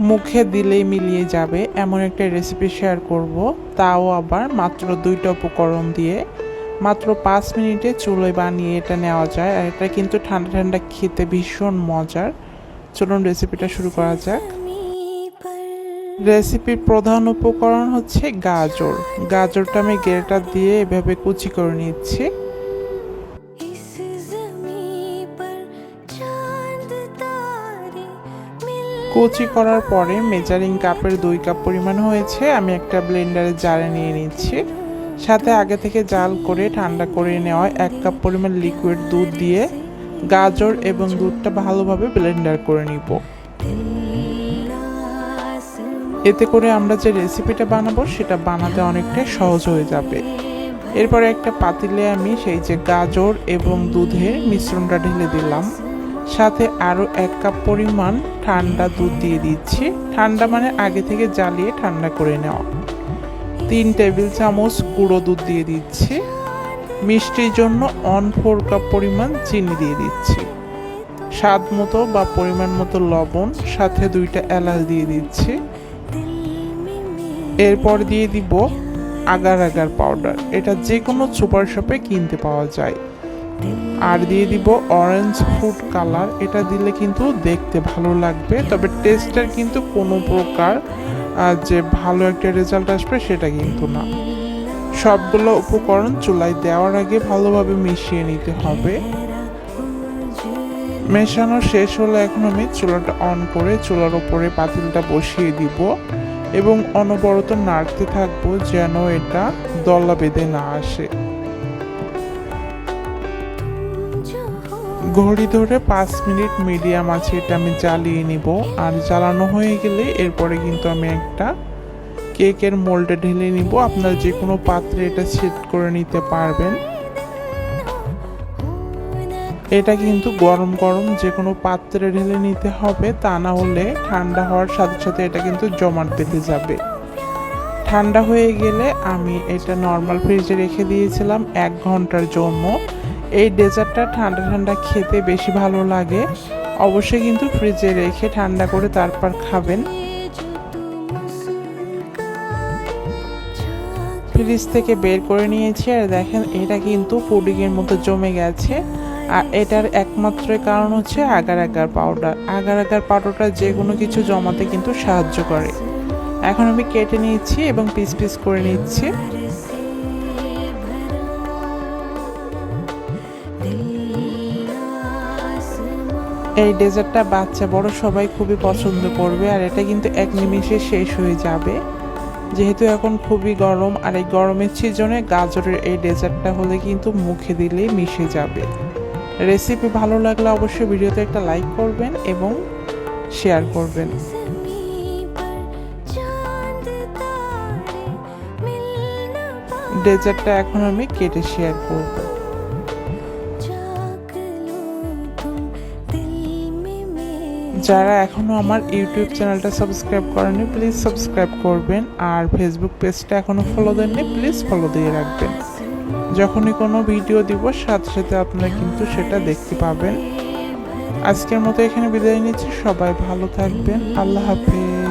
মুখে দিলেই মিলিয়ে যাবে, এমন একটা রেসিপি শেয়ার করব। তাও আবার মাত্র দুইটা উপকরণ দিয়ে। মাত্র পাঁচ মিনিটে চুলোয় বানিয়ে এটা নেওয়া যায়। আর এটা কিন্তু ঠান্ডা ঠান্ডা খেতে ভীষণ মজার। চলুন রেসিপিটা শুরু করা যাক। রেসিপির প্রধান উপকরণ হচ্ছে গাজর। গাজরটা আমি গেরটা দিয়ে এভাবে কুচি করে নিচ্ছি। কুচি করার পরে মেজারিং কাপের দুই কাপ পরিমাণ হয়েছে, আমি একটা ব্লেন্ডারে জারে নিয়ে নিচ্ছি। সাথে আগে থেকে জাল করে ঠান্ডা করে নেওয়া এক কাপ পরিমাণ লিকুইড দুধ দিয়ে গাজর এবং দুধটা ভালোভাবে ব্লেন্ডার করে নিব। এতে করে আমরা যে রেসিপিটা বানাবো, সেটা বানাতে অনেকটাই সহজ হয়ে যাবে। এরপরে একটা পাতিলে আমি সেই যে গাজর এবং দুধের মিশ্রণটা ঢেলে দিলাম। সাথে আরও এক কাপ পরিমাণ ঠান্ডা দুধ দিয়ে দিচ্ছি। ঠান্ডা মানে আগে থেকে জ্বালিয়ে ঠান্ডা করে নেওয়া। তিন টেবিল চামচ গুঁড়ো দুধ দিয়ে দিচ্ছি। মিষ্টির জন্য অন ফোর কাপ পরিমাণ চিনি দিয়ে দিচ্ছি। স্বাদ মতো বা পরিমাণ মতো লবণ, সাথে দুইটা এলাচ দিয়ে দিচ্ছি। এরপর দিয়ে দিব আগার আগার পাউডার। এটা যে কোনো সুপার শপে কিনতে পাওয়া যায়। আর দিয়ে দিব অরেঞ্জ ফুড কালার এটা দিলে কিন্তু দেখতে ভালো লাগবে। তবে টেস্টের কিন্তু কোনো প্রকার যে ভালো একটা রেজাল্ট আসবে সেটা কিন্তু না। সবগুলো উপকরণ চুলায় দেওয়ার আগে ভালোভাবে মিশিয়ে নিতে হবে। মেশানো শেষ হলে এখন আমি চুলাটা অন করে চুলার ওপরে পাতিলটা বসিয়ে দিব এবং অনবরত নাড়তে থাকব যেন এটা দলা বেঁধে না আসে। ঘড়ি ধরে পাঁচ মিনিট মিডিয়াম আছে, এটা আমি জ্বালিয়ে নিব। আর জ্বালানো হয়ে গেলে এরপরে কিন্তু আমি একটা কেকের মোল্ডে ঢেলে নিব। আপনারা যে কোনো পাত্রে এটা সেট করে নিতে পারবেন। এটা কিন্তু গরম গরম যে কোনো পাত্রে ঢেলে নিতে হবে, তা না হলে ঠান্ডা হওয়ার সাথে সাথে এটা কিন্তু জমাট বেঁধে যাবে। ঠান্ডা হয়ে গেলে আমি এটা নর্মাল ফ্রিজে রেখে দিয়েছিলাম এক ঘণ্টার জন্য। এই ডেজার্টটা ঠান্ডা ঠান্ডা খেতে বেশি ভালো লাগে। অবশ্যই কিন্তু ফ্রিজে রেখে ঠান্ডা করে তারপর খাবেন। ফ্রিজ থেকে বের করে নিয়েছি আর দেখেন এটা কিন্তু পুডিংয়ের মতো জমে গেছে। আর এটার একমাত্র কারণ হচ্ছে agar agar powder. Agar agar পাউডারটা যে কোনো কিছু জমাতে কিন্তু সাহায্য করে। এখন আমি কেটে নিচ্ছি এবং পিস পিস করে নিচ্ছি। এই ডেজার্টটা বাচ্চা বড় সবাই খুবই পছন্দ করবে আর এটা কিন্তু এক নিমিষে শেষ হয়ে যাবে। যেহেতু এখন খুবই গরম আর এই গরমের সিজনে গাজরের এই ডেজার্টটা হলে কিন্তু মুখে দিলে মিশে যাবে। রেসিপি ভালো লাগলে অবশ্যই ভিডিওতে একটা লাইক করবেন এবং শেয়ার করবেন। ডেজার্টটা এখন আমি কেটে শেয়ার করব। যারা এখনও আমার ইউটিউব চ্যানেলটা সাবস্ক্রাইব করেনি প্লিজ সাবস্ক্রাইব করবেন। আর ফেসবুক পেজটা এখনও ফলো দেননি প্লিজ ফলো দিয়ে রাখবেন। যখনই কোনো ভিডিও দিব, সাথে সাথে আপনারা কিন্তু সেটা দেখতে পাবেন। আজকের মতো এখানে বিদায় নিচ্ছি। সবাই ভালো থাকবেন। আল্লাহ হাফেজ।